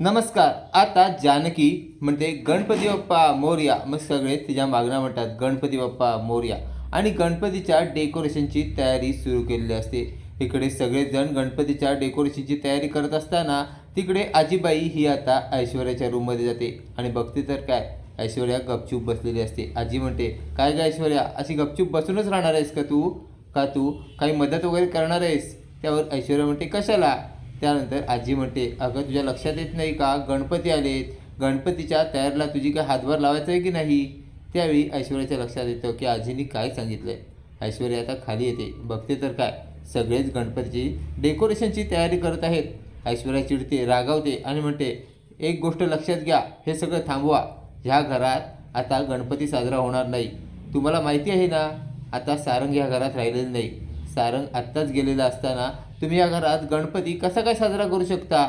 नमस्कार. आता जानकी म्हणते गणपती बाप्पा मोर्या. मग सगळे तिच्या मागण्या म्हणतात गणपती बाप्पा मोर्या. आणि गणपतीच्या डेकोरेशनची तयारी सुरू केलेली असते. इकडे सगळेजण गणपतीच्या डेकोरेशनची तयारी करत असताना तिकडे आजीबाई ही आता ऐश्वर्याच्या रूममध्ये जाते. आणि बघते तर काय ऐश्वर्या गपचूप बसलेली असते. आजी म्हणते काय गं ऐश्वर्या अशी गपचूप बसूनच राहणार आहेस का तू? का तू काही मदत वगैरे करणार आहेस? त्यावर ऐश्वर्या म्हणते कशाला? त्यानंतर आजी म्हणते अगं तुझ्या लक्षात येत नाही का? गणपती आलेत. गणपतीच्या तयारीला तुझी काय हातभार लावायचं आहे की नाही? त्यावेळी ऐश्वर्याच्या लक्षात येतं की आजीनी काय सांगितलं आहे ऐश्वर्या आता खाली येते. बघते तर काय? सगळेच गणपतीची डेकोरेशनची तयारी करत आहेत. ऐश्वर्या चिडते रागावते आणि म्हणते एक गोष्ट लक्षात घ्या. हे सगळं थांबवा. ह्या घरात आता गणपती साजरा होणार नाही. तुम्हाला माहिती आहे ना? आता सारंग ह्या घरात राहिलेलं नाही. सारंग आत्ताच गेलेला असताना तुम्ही या घरात गणपती कसा काय साजरा करू शकता?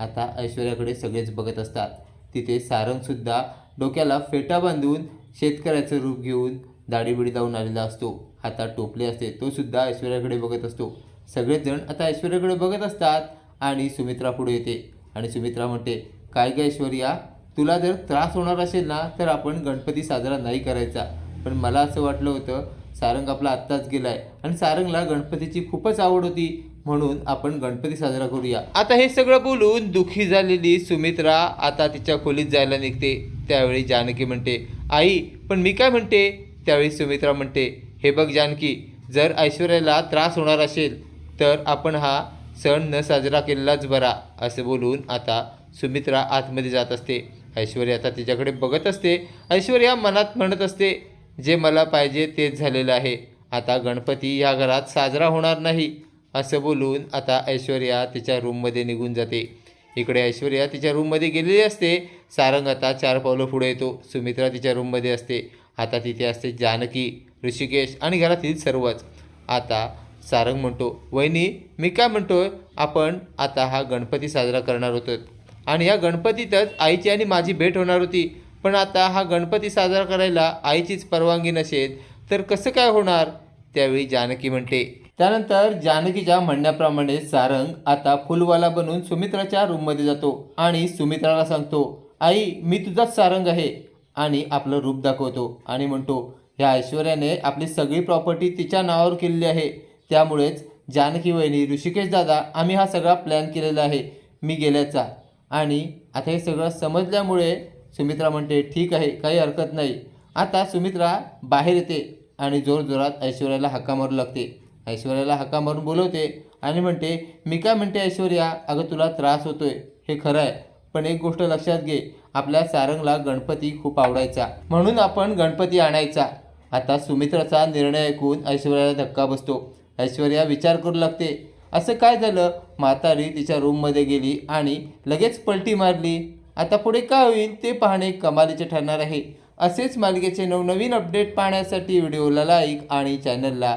आता ऐश्वर्याकडे सगळेच बघत असतात. तिथे सारंगसुद्धा डोक्याला फेटा बांधून शेतकऱ्याचं रूप घेऊन दाढीबिडी लावून आलेला असतो. हातात टोपले असते तो सुद्धा ऐश्वर्याकडे बघत असतो. सगळेजण आता ऐश्वर्याकडे बघत असतात आणि सुमित्रा पुढे येते. आणि सुमित्रा म्हणते काय काय ऐश्वर्या तुला जर त्रास होणार असेल ना तर आपण गणपती साजरा नाही करायचा. पण मला असं वाटलं होतं सारंग आपला आत्ताच गेला आहे आणि सारंगला गणपतीची खूपच आवड होती. म्हणून आपण गणपती साजरा करूया. आता हे सगळं बोलून दुःखी झालेली सुमित्रा आता तिच्या खोलीत जायला निघते. त्यावेळी जानकी म्हणते आई पण मी काय म्हणते? त्यावेळी सुमित्रा म्हणते हे बघ जानकी जर ऐश्वर्याला त्रास होणार असेल तर आपण हा सण न साजरा केलेलाच बरा असं बोलून आता सुमित्रा आतमध्ये जात असते. ऐश्वर्या आता तिच्याकडे बघत असते. ऐश्वर्या मनात म्हणत असते जे मला पाहिजे तेच झालेलं आहे. आता गणपती या घरात साजरा होणार नाही. असं बोलून आता ऐश्वर्या तिच्या रूममध्ये निघून जाते. इकडे ऐश्वर्या तिच्या रूममध्ये गेलेली असते. सारंग आता चार पावलं पुढे येतो. सुमित्रा तिच्या रूममध्ये असते. आता तिथे असते जानकी ऋषिकेश आणि घरातील सर्वच. आता सारंग म्हणतो वहिनी मी काय म्हणतोय? आपण आता हा गणपती साजरा करणार होतो आणि ह्या गणपतीतच आईची आणि माझी भेट होणार होती. पण आता हा गणपती साजरा करायला आईचीच परवानगी नसेल तर कसं काय होणार? त्यावेळी जानकी म्हणते त्यानंतर जानकीच्या म्हणण्याप्रमाणे सारंग आता फुलवाला बनून सुमित्राच्या रूममध्ये जातो आणि सुमित्राला सांगतो आई मी तुझाच सारंग आहे. आणि आपलं रूप दाखवतो आणि म्हणतो ह्या ऐश्वर्याने आपली सगळी प्रॉपर्टी तिच्या नावावर केलेली आहे. त्यामुळेच जानकी वहिनी ऋषिकेश दादा आम्ही हा सगळा प्लॅन केलेला आहे. मी गेल्याचा. आणि आता हे सगळं समजल्यामुळे सुमित्रा म्हणते ठीक आहे काही हरकत नाही. आता सुमित्रा बाहेर येते आणि जोरजोरात ऐश्वर्याला हाका मारू लागते. ऐश्वर्याला हाका मारून बोलवते आणि म्हणते मी काय म्हणते ऐश्वर्या? अगं तुला त्रास होतोय. हे खरं आहे पण एक गोष्ट लक्षात घे. आपल्या सारंगला गणपती खूप आवडायचा. म्हणून आपण गणपती आणायचा. आता सुमित्राचा निर्णय ऐकून ऐश्वर्याला धक्का बसतो. ऐश्वर्या विचार करू लागते असं काय झालं? म्हातारी तिच्या रूममध्ये गेली आणि लगेच पलटी मारली. आता पुढे काय होईल? ते पाहणे कमालीचे ठरणार आहे. असेच मालिकेचे नवनवीन अपडेट पाहण्यासाठी व्हिडिओला लाईक आणि चॅनलला